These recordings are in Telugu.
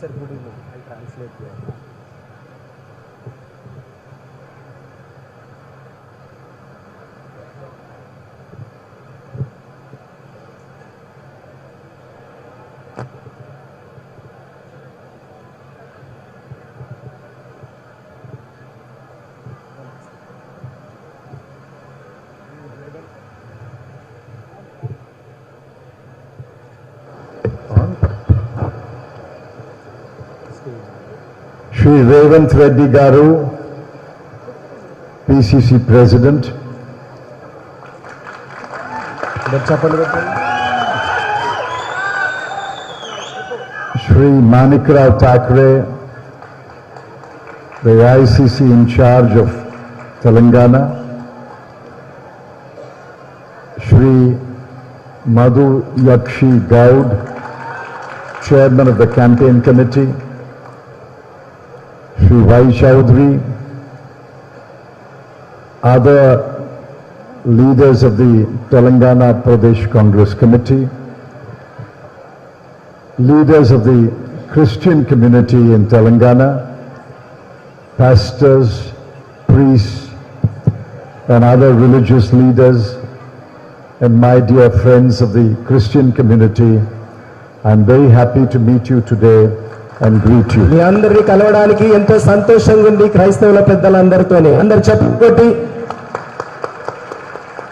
sir, good evening. I'll translate here. Shri Revant Reddy Garu, PCC President, అందరు చెప్పండి పెట్టండి Shri Manikrao Thackeray, the ICC in charge of Telangana, Shri Madhu Yakshi Gaud, Chairman of the Campaign Committee, Shri Vai Chaudhary, other leaders of the Telangana Pradesh Congress Committee, leaders of the Christian community in Telangana, pastors, priests, and other religious leaders, and my dear friends of the Christian community, I'm very happy to meet you today and greet you. మీ అందరినీ కలవడానికి ఎంతో సంతోషంగా ఉంది క్రైస్తవుల పెద్దలందరితోనే అందరు చెప్పుకోటి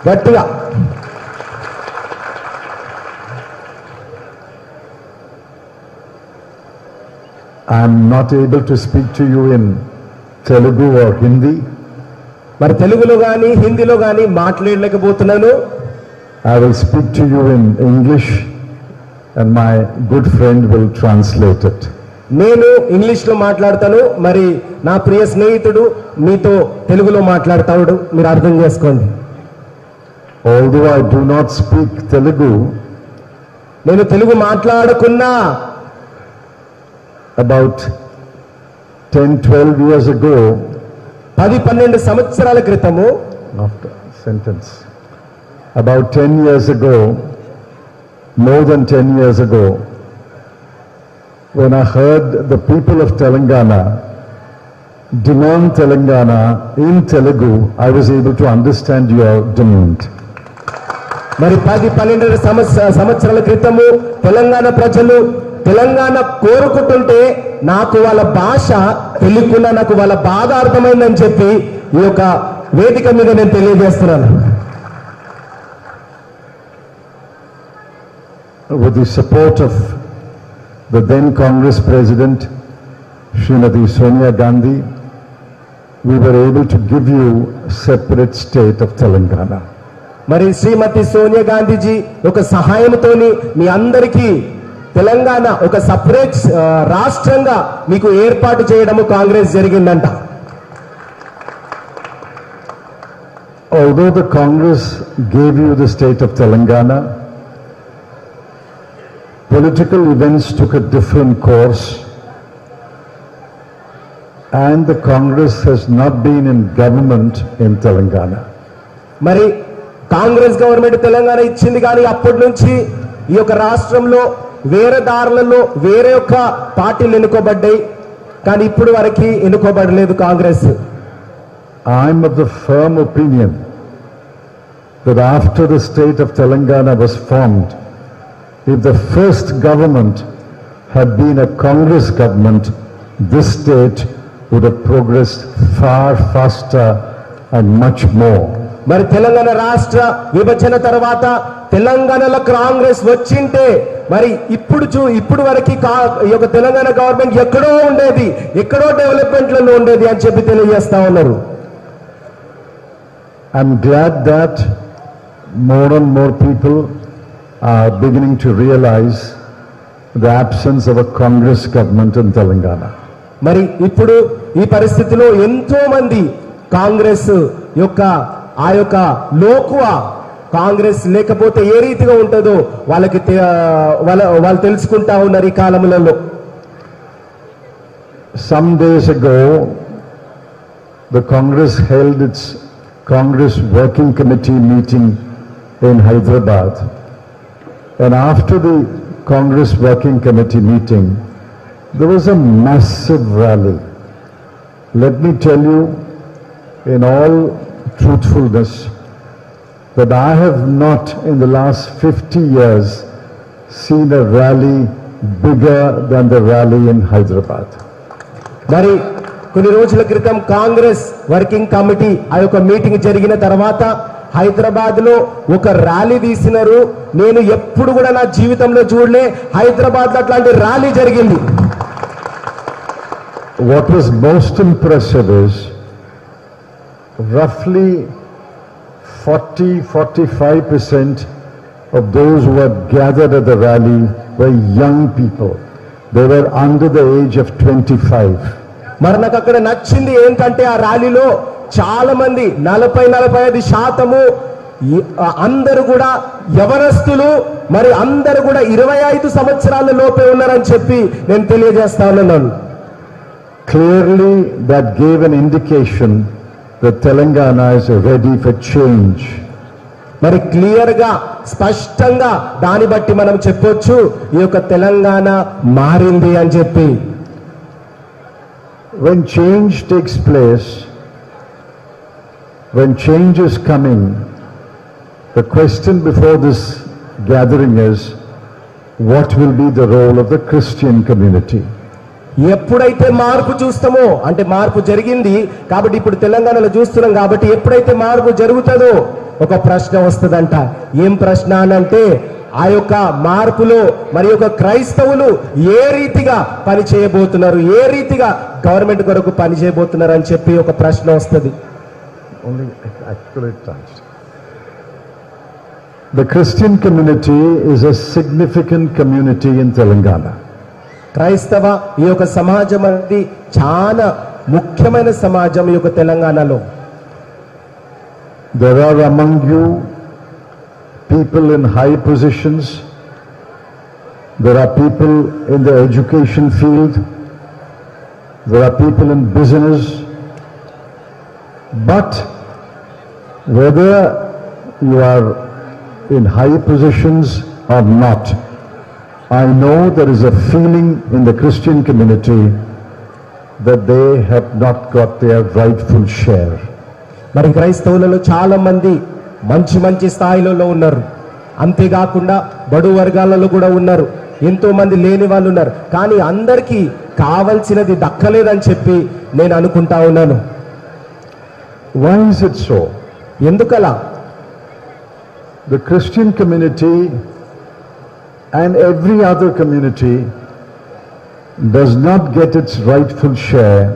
గట్టిగా I'm not able to speak to you in Telugu or Hindi. మరి తెలుగులో కానీ హిందీలో కానీ మాట్లాడలేకపోతున్నాను I will speak to you in English and my good friend will translate it. నేను ఇంగ్లీష్లో మాట్లాడతాను మరి నా ప్రియ స్నేహితుడు మీతో తెలుగులో మాట్లాడతాడు మీరు అర్థం చేసుకోండి. I do not speak Telugu నేను తెలుగు మాట్లాడుకున్నా. About ten twelve years go పది పన్నెండు సంవత్సరాల క్రితము sentence about ten years go more than ten years go when I heard the people of Telangana demand Telangana in Telugu, I was able to understand your demand. మరి పది పన్నెండు సంవత్సర సంవత్సరాల క్రితము తెలంగాణ ప్రజలు తెలంగాణ కోరుకుంటుంటే నాకు వాళ్ళ భాష తెలియకుండా నాకు వాళ్ళ బాధ అర్థమైందని చెప్పి ఈ యొక్క వేదిక మీద నేను తెలియజేస్తున్నాను with the support of the then Congress President, Srimati Sonia Gandhi, we were able to give you separate state of Telangana. మరి శ్రీమతి సోనియా గాంధీజీ ఒక సహాయంతోని మీ అందరికీ తెలంగాణ ఒక సపరేట్ రాష్ట్రంగా మీకు ఏర్పాటు చేయడము కాంగ్రెస్ జరిగిందంట Although the Congress gave you the state of Telangana, political events took a different course and the Congress has not been in government in Telangana. మరి కాంగ్రెస్ గవర్నమెంట్ తెలంగాణ ఇచ్చింది కానీ అప్పటి నుంచి ఈ యొక్క రాష్ట్రంలో వేరే దారులలో వేరే యొక్క పార్టీలు ఎన్నుకోబడ్డాయి కానీ ఇప్పుడు వరకు ఎన్నుకోబడలేదు Congress I'm of the firm opinion that after the state of Telangana was formed, if the first government had been a Congress government, this state would have progressed far faster and much more. మరి తెలంగాణ రాష్ట్ర విభజన తర్వాత తెలంగాణలో కాంగ్రెస్ వచ్చింటే మరి ఇప్పుడు చూ ఇప్పుడు వరకు కా- ఈ యొక్క తెలంగాణ గవర్నమెంట్ ఎక్కడో ఉండేది ఎక్కడో డెవలప్మెంట్లలో ఉండేది అని చెప్పి తెలియజేస్తా ఉన్నారు I'm glad that more and more people are beginning to realize the absence of a Congress government in Telangana. మరి ఇప్పుడు ఈ పరిస్థితిలో ఎంతో మంది కాంగ్రెస్ యొక్క ఆ యొక్క లోకువ కాంగ్రెస్ లేకపోతే ఏ రీతిగా ఉంటుందో వాళ్ళకి వాళ్ళ వాళ్ళు తెలుసుకుంటా ఉన్నారు ఈ కాలములలో Some days ago, the Congress held its Congress Working Committee meeting in Hyderabad. And after the Congress Working Committee meeting, There was a massive rally. Let me tell you, in all truthfulness, that I have not in the last 50 years seen a rally bigger than the rally in Hyderabad. మరి కొన్ని రోజుల క్రితం కాంగ్రెస్ వర్కింగ్ కమిటీ ఆ యొక్క మీటింగ్ జరిగిన తర్వాత హైదరాబాద్లో ఒక ర్యాలీ తీసినారు. నేను ఎప్పుడు కూడా నా జీవితంలో చూడలే హైదరాబాద్లో అట్లాంటి ర్యాలీ జరిగింది. What is most impress రఫ్లీ forty forty five percent of those were gather at the rally by young people they were under the age of twenty five మరి నాకు అక్కడ నచ్చింది ఏంటంటే ఆ ర్యాలీలో చాలా మంది నలభై నలభై ఐదు శాతము అందరూ కూడా యవనస్తులు మరి అందరూ కూడా ఇరవై ఐదు సంవత్సరాల లోపే ఉన్నారని చెప్పి నేను తెలియజేస్తా ఉన్నాను Clearly, that gave an indication that Telangana is ready for change. మరి క్లియర్గా స్పష్టంగా దాన్ని బట్టి మనం చెప్పొచ్చు ఈ యొక్క తెలంగాణ మారింది అని చెప్పి When change takes place, when change is coming, the question before this gathering is, what will be the role of the Christian community? ఎప్పుడైతే మార్పు చూస్తామో అంటే మార్పు జరిగింది కాబట్టి ఇప్పుడు తెలంగాణలో చూస్తున్నాం కాబట్టి ఎప్పుడైతే మార్పు జరుగుతుందో ఒక ప్రశ్న వస్తుందంట ఏం ప్రశ్న అని అంటే ఆ యొక్క మార్పులో మరి యొక్క క్రైస్తవులు ఏ రీతిగా పని చేయబోతున్నారు ఏ రీతిగా గవర్నమెంట్ కొరకు పని చేయబోతున్నారు అని చెప్పి ఒక ప్రశ్న వస్తుంది. The Christian community is a significant community in Telangana. క్రైస్తవ ఈ యొక్క సమాజం అనేది చాలా ముఖ్యమైన సమాజం ఈ యొక్క తెలంగాణలో There are among you people in high positions. There are people in the education field. There are people in business. But whether you are in high positions or not, I know there is a feeling in the Christian community that they have not got their rightful share. మరి క్రైస్తవులలో చాలా మంది మంచి మంచి స్థాయిలలో ఉన్నారు. అంతేకాకుండా బడు వర్గాలలో కూడా ఉన్నారు. ఎంతో మంది లేని వాళ్ళు ఉన్నారు. కానీ అందరికీ కావలసినది దక్కలేదని చెప్పి నేను అనుకుంటా ఉన్నాను. సో ఎందుకలా? The Christian community and every other community does not get its rightful share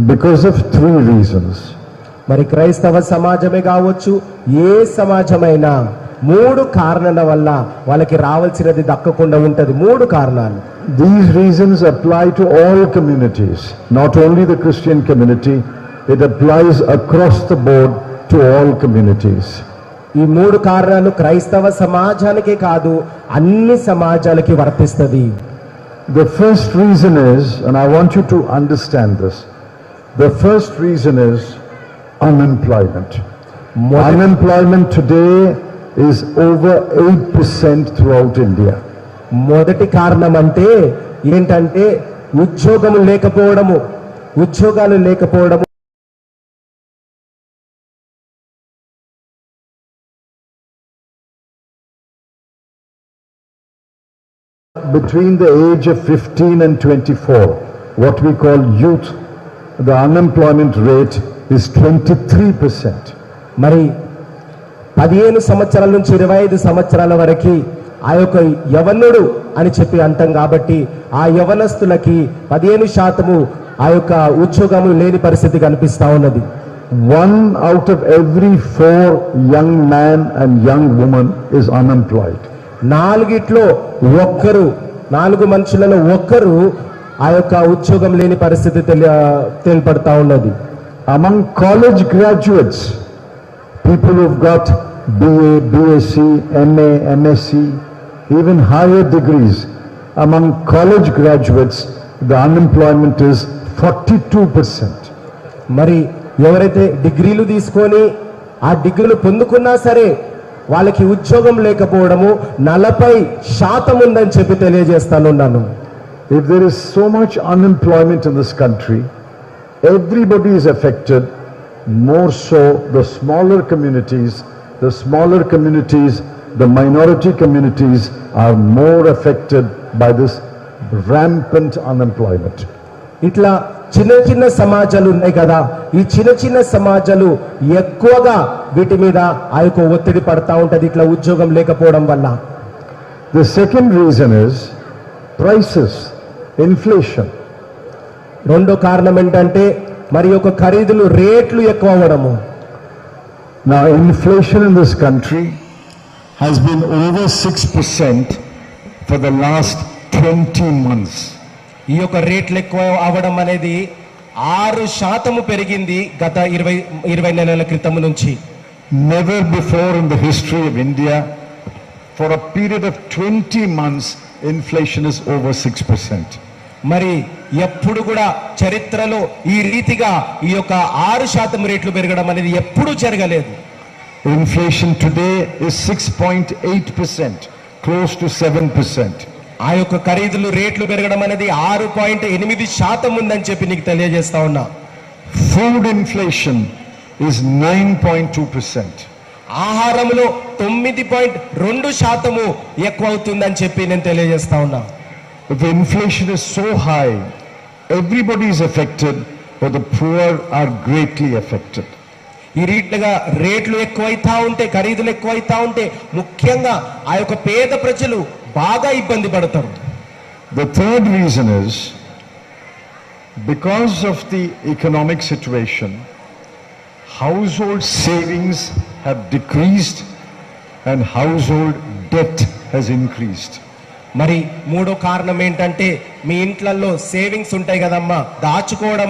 because of three reasons మరి క్రైస్తవ సమాజమే కావచ్చు ఏ సమాజమైనా మూడు కారణాల వల్ల వాళ్ళకి రావాల్సినది దక్కకుండా ఉంటది. మూడు కారణాలు. These reasons apply to all communities not only the Christian community it applies across the board to all communities ఈ మూడు కారణాలు క్రైస్తవ సమాజానికి కాదు అన్ని సమాజాలకి వర్తిస్తుంది. The first reason is and I want you to understand this the first reason is unemployment. What unemployment today is over 8% throughout India. మొదటి కారణం అంటే ఏంటంటే ఉద్యోగము లేకపోవడము ఉద్యోగాలు లేకపోవడము between the age of fifteen and twenty four what we call youth the unemployment rate is 23%. మరి పదిహేను సంవత్సరాల నుంచి ఇరవై ఐదు సంవత్సరాల వరకు ఆ యొక్క యవనుడు అని చెప్పి అంటాం కాబట్టి ఆ యవనస్తులకి పదిహేను శాతము ఆ యొక్క ఉద్యోగము లేని పరిస్థితి కనిపిస్తా ఉన్నది One out of every four young man and young woman is unemployed. నాలుగిట్లో ఒక్కరు నాలుగు మనుషులలో ఒక్కరు ఆ యొక్క ఉద్యోగం లేని పరిస్థితి తెలియ తెలిపడతా ఉన్నది Among college graduates, people who've got BA, BSc, MA, MSc, even higher degrees, among college graduates, the unemployment is 42%. మరి ఎవరైతే డిగ్రీలు తీసుకొని ఆ డిగ్రీలు పొందుకున్నా సరే వాళ్ళకి ఉద్యోగం లేకపోవడము నలభై శాతం ఉందని చెప్పి తెలియజేస్తానున్నాను If there is so much unemployment in this country, everybody is affected, more so the smaller communities, the smaller communities, the minority communities are more affected by this rampant unemployment. ఇట్లా చిన్న చిన్న సమాజాలు ఉన్నాయి కదా ఈ చిన్న చిన్న సమాజాలు ఎక్కువగా వీటి మీద ఆ యొక్క ఒత్తిడి పడతా ఉంటది ఇట్లా ఉద్యోగం లేకపోవడం వల్ల The second reason is prices, inflation. రెండో కారణం ఏంటంటే మరి యొక్క ఖరీదులు రేట్లు ఎక్కువ అవ్వడము. నా inflation in this country has been over six percent for the last twenty months ఈ యొక్క రేట్లు ఎక్కువ అవ్వడం అనేది ఆరు శాతము పెరిగింది గత ఇరవై ఇరవై నెలల క్రితం నుంచి. Never before in the history of India for a period of twenty months inflation is over six percent మరి ఎప్పుడు కూడా చరిత్రలో ఈ రీతిగా ఈ యొక్క ఆరు శాతం రేట్లు పెరగడం అనేది ఎప్పుడూ జరగలేదు Inflation today is 6.8%, close to 7%. ఆ యొక్క ఖరీదులు రేట్లు పెరగడం అనేది ఆరు పాయింట్ ఎనిమిది శాతం ఉందని చెప్పి నీకు తెలియజేస్తా ఉన్నా Food inflation is 9.2%. ఆహారంలో తొమ్మిది పాయింట్ రెండు శాతము ఎక్కువ అవుతుందని చెప్పి నేను తెలియజేస్తా ఉన్నా the inflation is so high, everybody is affected, but the poor are greatly affected. ఈ రీట్లుగా రేట్లు ఎక్కువైతా ఉంటే ఖరీదులు ఎక్కువైతా ఉంటే ముఖ్యంగా ఆ యొక్క పేద ప్రజలు బాగా ఇబ్బంది పడతారు The third reason is because of the economic situation, household savings have decreased and household debt has increased. మరి మూడో కారణం ఏంటంటే మీ ఇంట్లలో సేవింగ్స్ ఉంటాయి కదమ్మా. దాచుకోవడం